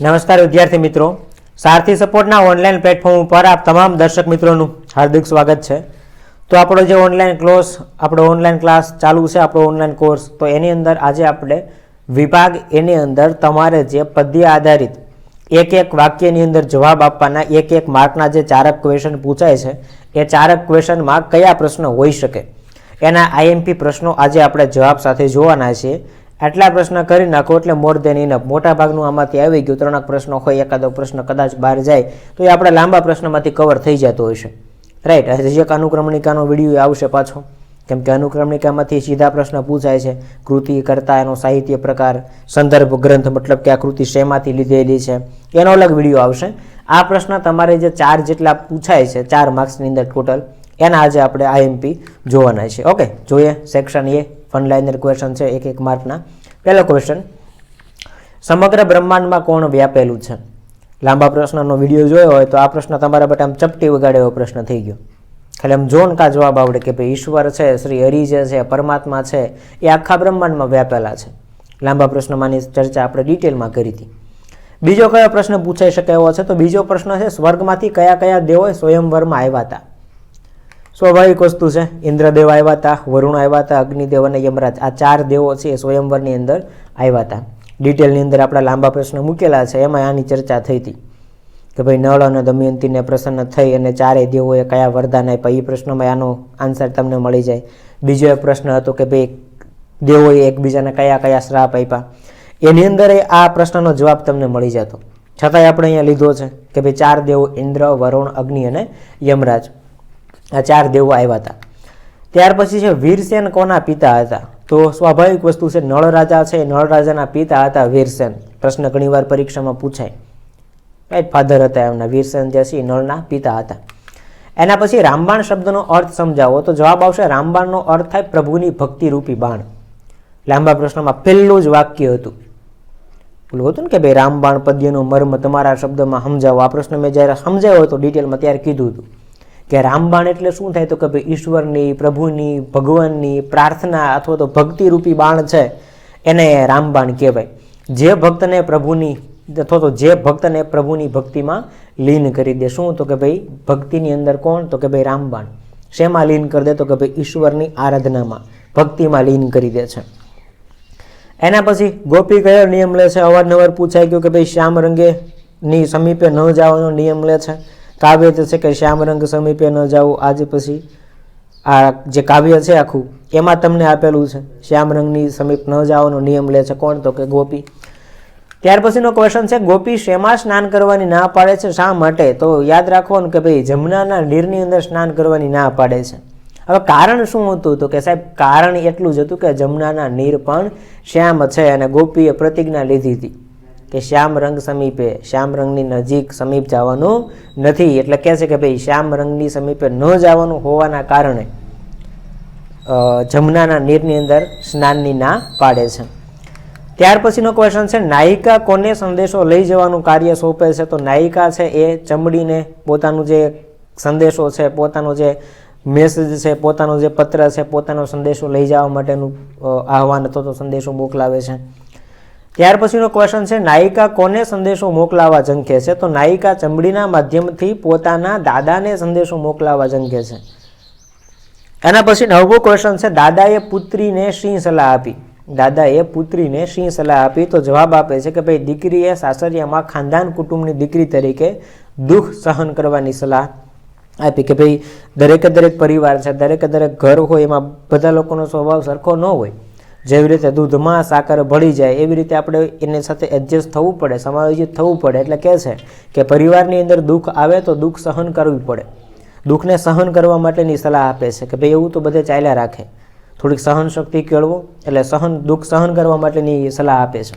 નમસ્કાર વિદ્યાર્થી મિત્રો. સારથી સપોર્ટના ઓનલાઈન પ્લેટફોર્મ ઉપર આપ તમામ દર્શક મિત્રોનું હાર્દિક સ્વાગત છે. તો આપણો જે ઓનલાઈન ક્લોસ આપણો ઓનલાઈન ક્લાસ ચાલુ છે, આપણો ઓનલાઈન કોર્સ, તો એની અંદર આજે આપણે વિભાગ એની અંદર તમારે જે પદ્ય આધારિત એક એક વાક્યની અંદર જવાબ આપવાના, એક એક માર્કના જે ચારક ક્વેશ્ચન પૂછાય છે, એ ચારક ક્વેશ્ચનમાં કયા પ્રશ્ન હોઈ શકે? એના આઈએમપી પ્રશ્નો આજે આપણે જવાબ સાથે જોવાના છીએ. આટલા પ્રશ્ન કરી નાખો એટલે મોર દેન ઇનફ મોટા ભાગનું આમાંથી આવી ગયું. ત્રણક પ્રશ્નો હોય, એકાદો પ્રશ્ન કદાચ બહાર જાય, તો એ આપણા લાંબા પ્રશ્નમાંથી કવર થઈ જતો હોય છે. રાઈટ હજી એક અનુક્રમણિકાનો વીડિયો આવશે પાછો. કેમ કે અનુક્રમણિકામાંથી સીધા પ્રશ્ન પૂછાય છે. કૃતિ, કરતા, એનો સાહિત્ય પ્રકાર, સંદર્ભ, ગ્રંથ, મતલબ કે આ કૃતિ શેમાંથી લીધેલી છે, એનો અલગ વીડિયો આવશે. આ પ્રશ્ન તમારે જે ચાર જેટલા પૂછાય છે, ચાર માર્ક્સની અંદર ટોટલ એના આજે આપણે આઈએમપી જોવાના છે. ઓકે જોઈએ section A fun liner question છે, એક એક માર્કના. પહેલો ક્વેશ્ચન સમગ્ર બ્રહ્માંડમાં કોણ વ્યાપેલું છે? લાંબા પ્રશ્નનો વીડિયો જોયો હોય તો આ પ્રશ્ન તમારા માટે આમ ચપટી વગાડે એવો પ્રશ્ન થઈ ગયો. ખાલી આમ જોન કા જવાબ આવડે કે ભાઈ ઈશ્વર છે, શ્રી હરિ જે છે, પરમાત્મા છે, એ આખા બ્રહ્માંડમાં વ્યાપેલા છે. લાંબા પ્રશ્નમાંની ચર્ચા આપણે ડિટેલમાં કરી હતી. બીજો કયો પ્રશ્ન પૂછાઈ શકે એવો છે? તો બીજો પ્રશ્ન છે, સ્વર્ગમાંથી કયા કયા દેવો સ્વયંવરમાં આવ્યા હતા? સ્વાભાવિક વસ્તુ છે. ઇન્દ્રદેવ આવ્યા હતા, વરુણ આવ્યા હતા, અગ્નિદેવ અને યમરાજ. આ ચાર દેવો છે એ સ્વયંવરની અંદર આવ્યા હતા. ડિટેલની અંદર આપણા લાંબા પ્રશ્ન મૂકેલા છે એમાં આની ચર્ચા થઈ હતી. કે ભાઈ નળ અને દમયંતીને પ્રસન્ન થઈ અને ચારેય દેવોએ કયા વરદાન આપ્યા એ પ્રશ્નમાં આનો આન્સર તમને મળી જાય. બીજો એક પ્રશ્ન હતો કે ભાઈ દેવોએ એકબીજાને કયા કયા શ્રાપ આપ્યા. એની અંદર આ પ્રશ્નનો જવાબ તમને મળી જતો. છતાંય આપણે અહીંયા લીધો છે કે ભાઈ ચાર દેવો ઇન્દ્ર, વરુણ, અગ્નિ અને યમરાજ. આ ચાર દેવો આવ્યા હતા. ત્યાર પછી છે, વીરસેન કોના પિતા હતા? તો સ્વાભાવિક વસ્તુ છે, નળ રાજા છે નળ રાજાના પિતા હતા વીરસેન. પ્રશ્ન ઘણીવાર પરીક્ષામાં પૂછાય. રાઈટ ફાધર હતા એમના, વીરસેન જે છે નળના પિતા હતા. એના પછી રામબાણ શબ્દનો અર્થ સમજાવો, તો જવાબ આવશે, રામબાણનો અર્થ થાય પ્રભુની ભક્તિરૂપી બાણ. લાંબા પ્રશ્નમાં પહેલું જ વાક્ય હતું. પેલું હતું ને કે ભાઈ, રામબાણ પદ્યનો મર્મ તમારા શબ્દમાં સમજાવો. આ પ્રશ્ન મેં જ્યારે સમજાવ્યો હતો ડિટેલમાં ત્યારે કીધું હતું. કે રામબાણ એટલે શું થાય? તો કે ભાઈ ઈશ્વરની, પ્રભુની, ભગવાનની પ્રાર્થના અથવા તો ભક્તિરૂપી બાણ છે, એને રામબાણ કહેવાય. જે ભક્તને પ્રભુની, અથવા તો જે ભક્તને પ્રભુની ભક્તિમાં લીન કરી દે. શું? તો કે ભાઈ ભક્તિની અંદર કોણ? તો કે ભાઈ રામબાણ. શેમાં લીન કરી દે? તો કે ભાઈ ઈશ્વરની આરાધનામાં, ભક્તિમાં લીન કરી દે છે. એના પછી ગોપી કયો નિયમ લે છે? અવારનવાર પૂછાઈ ગયું કે ભાઈ શ્યામ રંગે ની સમીપે ન જવાનો નિયમ લે છે? કાવ્ય તો છે કે શ્યામ રંગ સમીપે ન જાઓ આજે પછી. આ જે કાવ્ય છે આખું, એમાં તમને આપેલું છે, શ્યામ રંગની સમીપ ન જાઓનો નિયમ લે છે કોણ? તો કે ગોપી. ત્યાર પછીનો ક્વેશ્ચન છે, ગોપી શેમાં સ્નાન કરવાની ના પાડે છે? શા માટે? તો યાદ રાખવાનું કે ભાઈ, જમનાના નીરની અંદર સ્નાન કરવાની ના પાડે છે. હવે કારણ શું હતું? તો કે સાહેબ, કારણ એટલું જ હતું કે જમનાના નીર પણ શ્યામ છે અને ગોપીએ પ્રતિજ્ઞા લીધી હતી. કે શ્યામ રંગ સમીપે, શ્યામ રંગની નજીક સમીપ જવાનું નથી. એટલે કહે છે કે ભાઈ, શ્યામ રંગની સમીપે ન જવાનું હોવાના કારણે જમનાના નીરની અંદર સ્નાનની ના પાડે છે. ત્યાર પછીનો ક્વેશ્ચન છે, નાયિકા કોને સંદેશો લઈ જવાનું કાર્ય સોંપે છે? તો નાયિકા છે એ ચમડીને પોતાનું જે સંદેશો છે, પોતાનો જે મેસેજ છે, પોતાનો જે પત્ર છે, પોતાનો સંદેશો લઈ જવા માટેનું આહવાન અથવા તો સંદેશો મોકલાવે છે. ત્યાર પછીનો ક્વેશ્ચન છે, નાયિકા કોને સંદેશો મોકલાવા ઝંખે છે? તો નાયિકા ચમડીના માધ્યમથી પોતાના દાદાને સંદેશો મોકલાવા ઝંખે છે. એના પછી નવમો ક્વેશ્ચન છે, દાદાએ પુત્રીને સિંહ સલાહ આપી? દાદાએ પુત્રીને સિંહ સલાહ આપી? તો જવાબ આપે છે કે ભાઈ, દીકરીએ સાસરિયામાં ખાનદાન કુટુંબની દીકરી તરીકે દુઃખ સહન કરવાની સલાહ આપી કે ભાઈ, દરેકે દરેક પરિવાર છે, દરેકે દરેક ઘર હોય, એમાં બધા લોકોનો સ્વભાવ સરખો ન હોય. જેવી રીતે દૂધમાં સાકર ભળી જાય, એવી રીતે આપણે એની સાથે એડજસ્ટ થવું પડે, સમાયોજિત થવું પડે. એટલે કહે છે કે પરિવારની અંદર દુઃખ આવે તો દુઃખ સહન કરવું પડે. દુઃખને સહન કરવા માટેની સલાહ આપે છે કે ભાઈ એવું તો બધે ચાલ્યા રાખે. થોડીક સહન શક્તિ કેળવો, એટલે સહન, દુઃખ સહન કરવા માટેની સલાહ આપે છે.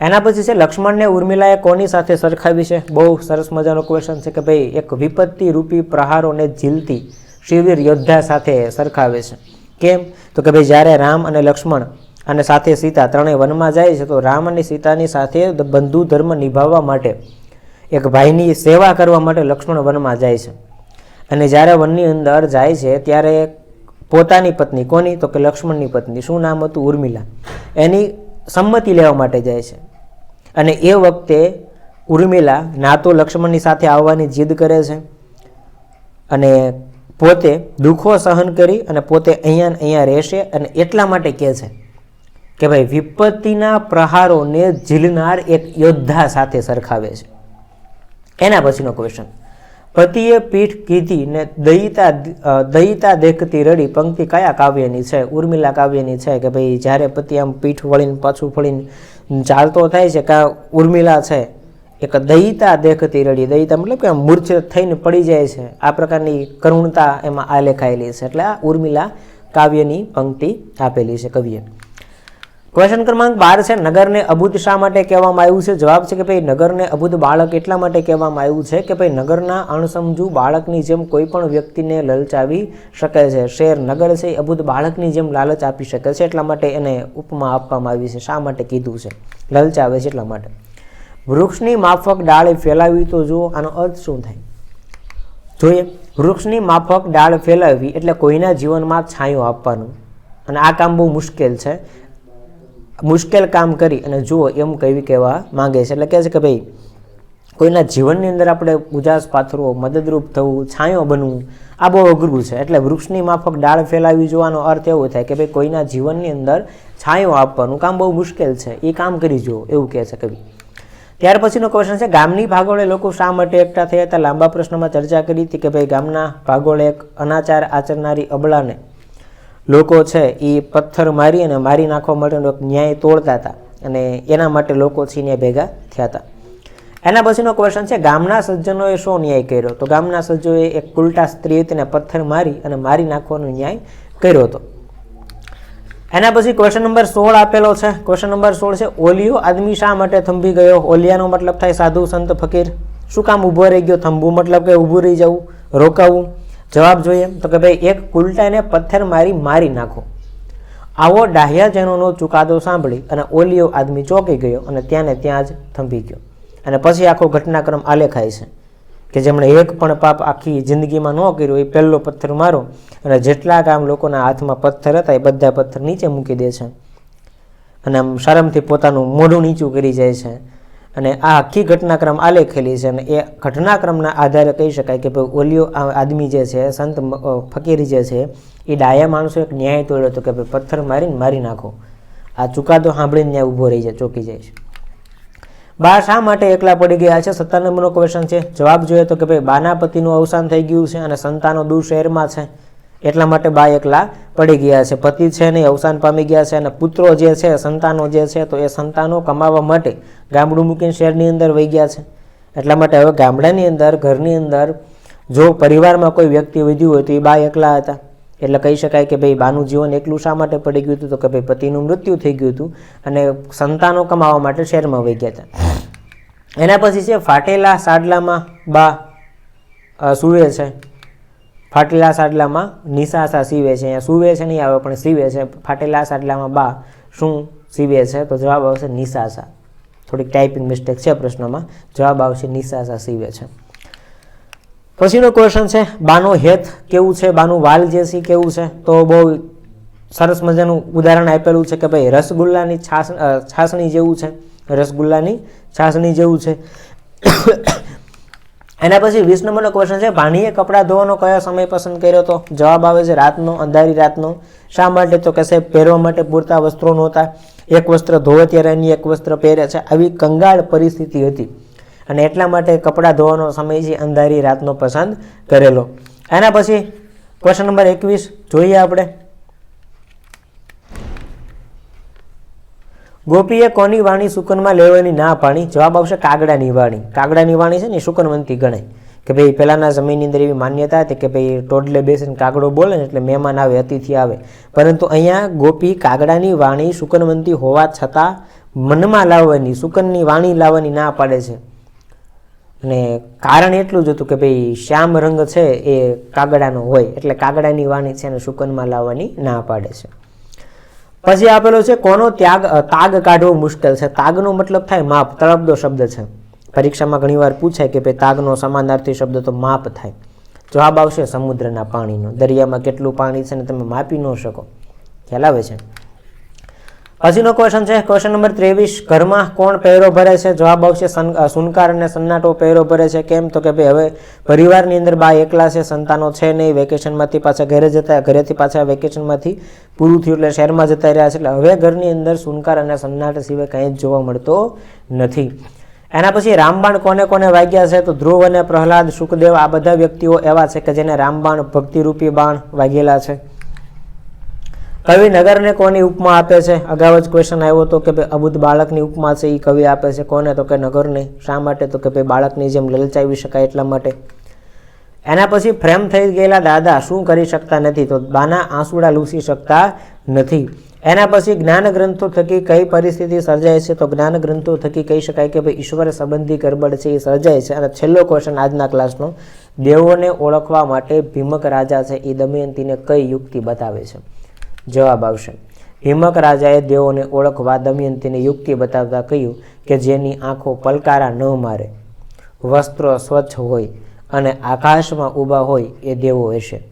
એના પછી છે લક્ષ્મણને ઉર્મિલાએ કોની સાથે સરખાવી છે? બહુ સરસ મજાનો ક્વેશ્ચન છે કે ભાઈ એક વિપત્તિ રૂપી પ્રહારોને ઝીલતી શિવિર યોદ્ધા સાથે સરખાવે છે. કેમ? તો કે ભાઈ જ્યારે રામ અને લક્ષ્મણ અને સાથે સીતા ત્રણેય વનમાં જાય છે, તો રામ અને સીતાની સાથે બંધુ ધર્મ નિભાવવા માટે, એક ભાઈની સેવા કરવા માટે લક્ષ્મણ વનમાં જાય છે. અને જ્યારે વનની અંદર જાય છે, ત્યારે પોતાની પત્ની કોની? તો કે લક્ષ્મણની પત્ની. શું નામ હતું? ઉર્મિલા. એની સંમતિ લેવા માટે જાય છે. અને એ વખતે ઉર્મિલા ના તો લક્ષ્મણની સાથે આવવાની જીદ કરે છે. અને પોતે દુઃખો સહન કરી અને પોતે અહીંયા અહીંયા રહેશે અને એટલા માટે કહે છે કે ભાઈ વિપત્તિના પ્રહારોને ઝીલનાર એક યોદ્ધા સાથે સરખાવે છે. એના પછીનો ક્વેશ્ચન પતિએ પીઠ કીધી ને દયિતા દયિતા દેખતી રડી, પંક્તિ કયા કાવ્યની છે? ઉર્મિલા કાવ્યની છે કે ભાઈ જ્યારે પતિ આમ પીઠ વળીને પાછું ફળીને ચાલતો થાય છે કા ઉર્મિલા છે? એક દયિતા દેખતી રડી. દયિતા મતલબ કે આમ મૂર્છિત થઈને પડી જાય છે. આ પ્રકારની કરુણતા એમાં આલેખાયેલી છે. એટલે આ ઉર્મિલા કાવ્યની પંક્તિ આપેલી છે કવિએ. ક્વેશ્ચન ક્રમાંક બાર છે, નગરને અભૂત શા માટે કહેવામાં આવ્યું છે? જવાબ છે કે ભાઈ, નગરને અભૂત બાળક એટલા માટે કહેવામાં આવ્યું છે કે ભાઈ, નગરના અણસમજુ બાળકની જેમ કોઈ પણ વ્યક્તિને લલચાવી શકે છે. શેર નગર છે એ અબુધ બાળકની જેમ લાલચ આપી શકે છે. એટલા માટે એને ઉપમા આપવામાં આવી છે. શા માટે કીધું છે? લલચાવે છે એટલા માટે. વૃક્ષની માફક ડાળ ફેલાવી તો જુઓ આનો અર્થ શું થાય. જોઈએ, વૃક્ષની માફક ડાળ ફેલાવવી એટલે કોઈના જીવનમાં છાંયો આપવાનું. અને આ કામ બહુ મુશ્કેલ છે. મુશ્કેલ કામ કરી અને જુઓ એમ કહેવી કહેવા માંગે છે. એટલે કહે છે કે ભાઈ, કોઈના જીવનની અંદર આપણે ઉજાસ પાથરવો, મદદરૂપ થવું, છાંયો બનવું, આ બહુ અઘરું છે. એટલે વૃક્ષની માફક ડાળ ફેલાવી જોવાનો અર્થ એવો થાય કે ભાઈ, કોઈના જીવનની અંદર છાંયો આપવાનું કામ બહુ મુશ્કેલ છે. એ કામ કરી જુઓ, એવું કહે છે કવિ. ત્યાર પછીનો ક્વેશ્ચન છે, ગામની ભાગોળે લોકો શા માટે એકઠા થયા હતા? લાંબા પ્રશ્નમાં ચર્ચા કરી હતી કે ભાઈ ગામના ભાગોળે એક અનાચાર આચરનારી અબળાને લોકો છે એ પથ્થર મારી અને મારી નાખવા માટેનો એક ન્યાય તોડતા હતા અને એના માટે લોકો છીને ભેગા થયા હતા. એના પછીનો ક્વેશ્ચન છે, ગામના સજ્જનોએ શું ન્યાય કર્યો? તો ગામના સજ્જોએ એક ઉલટા સ્ત્રી તેને પથ્થર મારી અને મારી નાખવાનો ન્યાય કર્યો હતો. એના પછી ક્વેશ્ચન નંબર સોળ આપેલો છે. ક્વેશ્ચન નંબર સોળ છે, ઓલિયો આદમી શા માટે થંભી ગયો? ઓલિયાનો મતલબ થાય સાધુ, સંત, ફકીર. શું કામ ઊભો રહી ગયો? થંભવું મતલબ કે ઊભું રહી જવું? રોકાવું? જવાબ જોઈએ. તો કે ભાઈ, એક કુલટાને પથ્થર મારી મારી નાખો. આવો ડાહ્યાજનોનો ચુકાદો સાંભળી અને ઓલિયો આદમી ચોંકી ગયો અને ત્યાં ને ત્યાં જ થંભી ગયો. અને પછી આખો ઘટનાક્રમ આલેખાય છે. કે જેમણે એક પણ પાપ આખી જિંદગીમાં ન કર્યો, એ પહેલો પથ્થર મારો અને જેટલા કામ લોકોના હાથમાં પથ્થર હતા, એ બધા પથ્થર નીચે મૂકી દે છે. અને આમ શરમથી પોતાનું મોઢું નીચું કરી જાય છે. અને આ આખી ઘટનાક્રમ આલેખેલી છે અને એ ઘટનાક્રમના આધારે કહી શકાય કે ભાઈ ઓલિયો આદમી જે છે, સંત ફકીરી જે છે, એ ડાયા માણસો એક ન્યાય તોડ્યો હતો કે ભાઈ પથ્થર મારીને મારી નાખો. આ ચુકાદો સાંભળીને ન્યાય ઊભો રહી જાય, ચોકી જાય છે. બા શા માટે એકલા પડી ગયા છે? સત્તર નંબરનો ક્વેશ્ચન છે. જવાબ જોઈએ તો કે ભાઈ બાના પતિનું અવસાન થઈ ગયું છે અને સંતાનો દૂર શહેરમાં છે. એટલા માટે બા એકલા પડી ગયા છે. પતિ છે ને અવસાન પામી ગયા છે અને પુત્રો જે છે, સંતાનો જે છે, તો એ સંતાનો કમાવા માટે ગામડું મૂકીને શહેરની અંદર વહી ગયા છે. એટલા માટે હવે ગામડાની અંદર, ઘરની અંદર, જો પરિવારમાં કોઈ વ્યક્તિ વધ્યું હોય તો એ બા એકલા હતા. એટલે કહી શકાય કે ભાઈ, બાનું જીવન એકલું શા માટે પડી ગયું હતું? તો કે ભાઈ, પતિનું મૃત્યુ થઈ ગયું હતું અને સંતાનો કમાવા માટે શહેરમાં વહી ગયા હતા. એના પછી છે ફાટેલા સાડલામાં બા સૂવે છે. ફાટેલા સાડલામાં નિશાસા સીવે છે. અહીંયા સૂવે છે નહીં આવે, પણ સીવે છે. ફાટેલા સાડલામાં બા શું સીવે છે? તો જવાબ આવશે નિશાસા. થોડીક ટાઈપિંગ મિસ્ટેક છે પ્રશ્નમાં. જવાબ આવશે નિશાસા સીવે છે. પછીનો ક્વેશ્ચન છે, બાનો હેત કેવું છે? બાનું વાલ જે છે કેવું છે? તો બહુ સરસ મજાનું ઉદાહરણ આપેલું છે કે ભાઈ રસગુલ્લાની છાસ છાસણી જેવું છે. રસગુલ્લાની છાસણી જેવું છે. એના પછી વીસ નંબરનો ક્વેશ્ચન છે ભાણીએ કપડાં ધોવાનો કયો સમય પસંદ કર્યો તો? જવાબ આવે છે, રાતનો, અંધારી રાતનો. શા માટે? તો કે સાહેબ, પહેરવા માટે પૂરતા વસ્ત્રો નહોતા. એક વસ્ત્ર ધોવે ત્યારે અન્ય એક વસ્ત્ર પહેરે છે. આવી કંગાળ પરિસ્થિતિ હતી. અને એટલા માટે કપડાં ધોવાનો સમય છે, અંધારી રાતનો પસંદ કરેલો. એના પછી ક્વેશ્ચન નંબર એકવીસ, જોઈએ આપણે. ગોપીએ કોની વાણી શુકનમાં લેવાની ના પાણી જવાબ આવશે કાગડાની વાણી. કાગડાની વાણી છે ને શુકનવંતી ગણાય. કે ભાઈ પહેલાંના સમયની અંદર એવી માન્યતા હતી કે ભાઈ ટોડલે બેસીને કાગડો બોલે એટલે મહેમાન આવે, અતિથિ આવે. પરંતુ અહીંયા ગોપી કાગડાની વાણી શુકનવંતી હોવા છતાં મનમાં લાવવાની શુકનની વાણી લાવવાની ના પાડે છે. અને કારણ એટલું જ હતું કે ભાઈ શ્યામ રંગ છે એ કાગડાનો હોય, એટલે કાગડાની વાણી છે એને શુકનમાં લાવવાની ના પાડે છે. પછી આપેલો છે, કોનો ત્યાગ તાગ કાઢવો મુશ્કેલ છે. તાગનો મતલબ થાય માપ, તળપદો શબ્દ છે. પરીક્ષામાં ઘણીવાર પૂછાય કે ભાઈ, તાગનો સમાનાર્થી શબ્દ તો માપ થાય. જવાબ આવશે સમુદ્રના પાણીનો. દરિયામાં કેટલું પાણી છે ને તમે માપી ન શકો. ખ્યાલ આવે છે? પછીનો ક્વેશ્ચન છે ક્વેશ્ચન નંબર ત્રેવીસ. ઘરમાં કોણ પહેરો ભરે છે? જવાબ આવશે સન- સુનકાર અને સન્નાટો પહેરો ભરે છે. કેમ? તો કે ભાઈ, હવે પરિવારની અંદર બા એકલા છે, સંતાનો છે નહીં વેકેશનમાંથી પાછા ઘરે જતા, ઘરેથી પાછા વેકેશનમાંથી પૂરું થયું એટલે શહેરમાં જતા રહ્યા છે. એટલે હવે ઘરની અંદર સુનકાર અને સન્નાટ સિવાય કંઈ જ જોવા મળતો નથી. એના પછી રામબાણ કોને કોને વાગ્યા છે? તો ધ્રુવ અને પ્રહલાદ, સુખદેવ આ બધા વ્યક્તિઓ એવા છે કે જેને રામબાણ ભક્તિરૂપી બાણ વાગેલા છે. કવિ નગરને કોની ઉપમા આપે છે? અગાઉ જ ક્વેશ્ચન આવ્યો હતો કે ભાઈ અબુદ્ધ બાળકની ઉપમા છે એ કવિ આપે છે. કોને? તો કે નગરને. શા માટે? તો કે ભાઈ બાળકની જેમ લલચાવી શકાય એટલા માટે. એના પછી ફ્રેમ થઈ ગયેલા દાદા શું કરી શકતા નથી? તો બાના આંસુડા લૂસી શકતા નથી. એના પછી જ્ઞાન ગ્રંથો થકી કઈ પરિસ્થિતિ સર્જાય છે? તો જ્ઞાન ગ્રંથો થકી કહી શકાય કે ભાઈ ઈશ્વર સંબંધી ગરબડ છે એ સર્જાય છે. અને છેલ્લો ક્વેશ્ચન આજના ક્લાસનો દેવોને ઓળખવા માટે ભીમક રાજા છે એ દમયંતીને કઈ યુક્તિ બતાવે છે? જવાબ આવશે. હિમક રાજાએ દેવોને ઓળખવા દમયંતીને યુક્તિ બતાવતા કહ્યું કે જેની આંખો પલકારા ન મારે. વસ્ત્રો સ્વચ્છ હોય અને આકાશમાં ઊભા હોય એ દેવો હશે.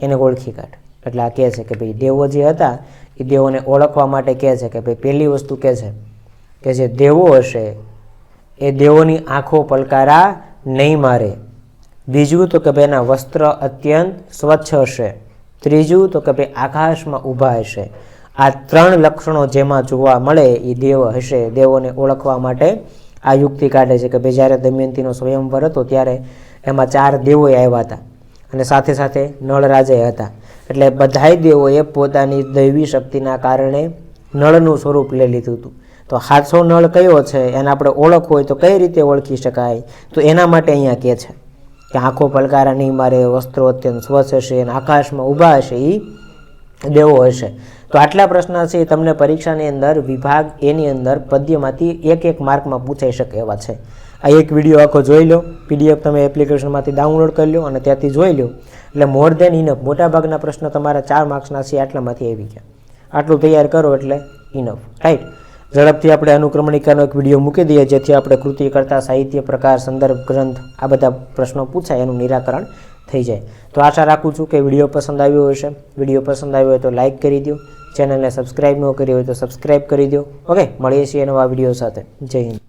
એને ઓળખી કાઢ. એટલે આ કહે છે કે ભાઈ દેવો જે હતા, એ દેવોને ઓળખવા માટે કહે છે કે ભાઈ પહેલી વસ્તુ કહે છે કે જે દેવો હશે, એ દેવોની આંખો પલકારા નહીં મારે. બીજું તો કે ભાઈ એના વસ્ત્ર અત્યંત સ્વચ્છ હશે. ત્રીજું તો કે ભાઈ આકાશમાં ઊભા હશે. આ ત્રણ લક્ષણો જેમાં જોવા મળે એ દેવ હશે. દેવોને ઓળખવા માટે આ યુક્તિ કાઢે છે કે ભાઈ જ્યારે દમયંતીનો સ્વયંવર હતો ત્યારે એમાં ચાર દેવોએ આવ્યા હતા અને સાથે સાથે નળ રાજાએ હતા. એટલે બધાય દેવોએ પોતાની દૈવી શક્તિના કારણે નળનું સ્વરૂપ લઈ લીધું હતું. તો હાથો નળ કયો છે? એને આપણે ઓળખ હોય તો કઈ રીતે ઓળખી શકાય? તો એના માટે અહીંયા કહે છે. કે આંખો પલકારા નહીં, મારે વસ્ત્રો અત્યંત સ્વચ્છ હશે અને આકાશમાં ઊભા હશે એ દેવો હશે. તો આટલા પ્રશ્ન છે એ તમને પરીક્ષાની અંદર, વિભાગ એની અંદર, પદ્યમાંથી એક એક માર્કમાં પૂછાઈ શકે એવા છે. આ એક વીડિયો આખો જોઈ લો, પીડીએફ તમે એપ્લિકેશનમાંથી ડાઉનલોડ કરી લો અને ત્યાંથી જોઈ લો. એટલે મોર દેન ઇનફ મોટાભાગના પ્રશ્નો તમારા ચાર માર્ક્સના છે, આટલામાંથી આવી ગયા. આટલું તૈયાર કરો એટલે ઇનફ રાઈટ ઝડપથી આપણે અનુક્રમણિકાનો એક વીડિયો મૂકી દઈએ, જેથી આપણે કૃતિ કરતા સાહિત્ય, પ્રકાર, સંદર્ભ, ગ્રંથ, આ બધા પ્રશ્નો પૂછાય, એનું નિરાકરણ થઈ જાય. તો આશા રાખું છું કે વીડિયો પસંદ આવ્યો હશે. વીડિયો પસંદ આવ્યો હોય તો લાઇક કરી દો ચેનલને સબસ્ક્રાઇબ ન કરી હોય તો સબસ્ક્રાઈબ કરી દો ઓકે, મળીએ છીએ નવા વીડિયો સાથે. જય હિન્દ.